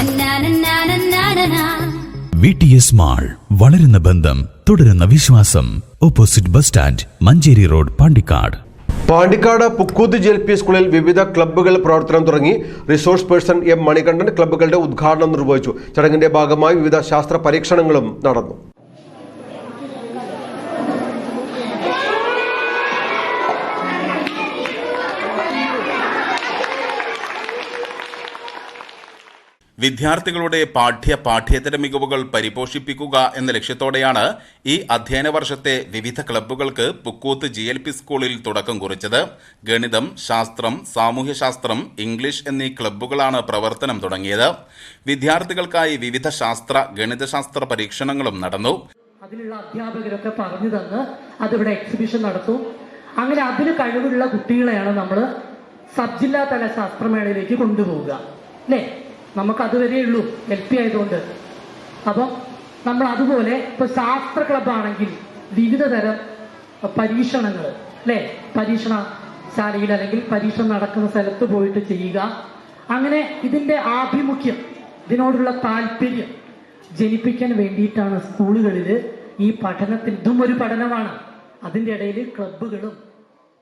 നന്നാനന്നാനന്നാനനാ. V T S mall വളരുന്ന ബന്ധം തുടരുന്ന വിശ്വാസം. Opposite bus stand Mancheri road Pandikkad. Pandikkad Pukkooth G L P സ്കൂളിൽ വിവിധ ക്ലബ്ബുകൾ പ്രവർത്തനം തുടങ്ങി. റിസോഴ്സ് പേഴ്സൺ എം മണികണ്ഠൻ ക്ലബ്ബുകളുടെ ഉദ്ഘാടനം നിർവഹിച്ചു. ചടങ്ങിന്റെ ഭാഗമായി വിവിധ ശാസ്ത്ര പരീക്ഷണങ്ങളും നടന്നു. വിദ്യാർത്ഥികളുടെ പാഠ്യ പാഠ്യേതര മികവുകൾ പരിപോഷിപ്പിക്കുക എന്ന ലക്ഷ്യത്തോടെയാണ് ഈ അധ്യയന വർഷത്തെ വിവിധ ക്ലബ്ബുകൾക്ക് പുക്കൂത്ത് ജി എൽ പി സ്കൂളിൽ തുടക്കം കുറിച്ചത്. ഗണിതം ശാസ്ത്രം സാമൂഹ്യശാസ്ത്രം ഇംഗ്ലീഷ് എന്നീ ക്ലബ്ബുകളാണ് പ്രവർത്തനം തുടങ്ങിയത്. വിദ്യാർത്ഥികൾക്കായി വിവിധ ശാസ്ത്ര ഗണിതശാസ്ത്ര പരീക്ഷണങ്ങളും നടന്നു. അതിലുള്ള അധ്യാപകരൊക്കെ പറഞ്ഞു തന്ന് അതിവിടെ എക്സിബിഷൻ നടത്തും. അങ്ങനെ അതിന് കഴിവുള്ള കുട്ടികളെയാണ് നമ്മൾ സബ് ജില്ലാ തല ശാസ്ത്രമേളയിലേക്ക് കൊണ്ടുപോവുക. അല്ലേ? നമുക്ക് അതുവരെ ഉള്ളൂ എൽ പി ആയതുകൊണ്ട്. അപ്പം നമ്മൾ അതുപോലെ ഇപ്പൊ ശാസ്ത്ര ക്ലബാണെങ്കിൽ വിവിധ തരം പരീക്ഷണങ്ങൾ അല്ലെ? പരീക്ഷണ ശാലയിൽ അല്ലെങ്കിൽ പരീക്ഷണം നടക്കുന്ന സ്ഥലത്ത് പോയിട്ട് ചെയ്യുക. അങ്ങനെ ഇതിന്റെ ആഭിമുഖ്യം ഇതിനോടുള്ള താല്പര്യം ജനിപ്പിക്കാൻ വേണ്ടിയിട്ടാണ് സ്കൂളുകളിൽ ഈ പഠനത്തിൽ ഇതും ഒരു പഠനമാണ്. അതിന്റെ ഇടയിൽ ക്ലബ്ബുകളും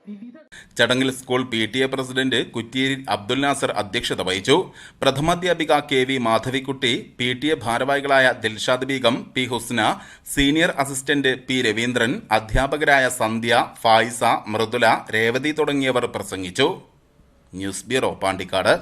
വിവിധ ചടങ്ങിൽ school PTA president Kuttiyeri Abdul Nasar അധ്യക്ഷത വഹിച്ചു. പ്രഥമാധ്യാപിക K V Madhavikutty P T A ഭാരവാഹികളായ Dilshad Begum P Husna senior assistant P Raveendran അധ്യാപകരായ സന്ധ്യ ഫായിസ മൃദുല രേവതി തുടങ്ങിയവർ പ്രസംഗിച്ചു. News bureau Pandikkad.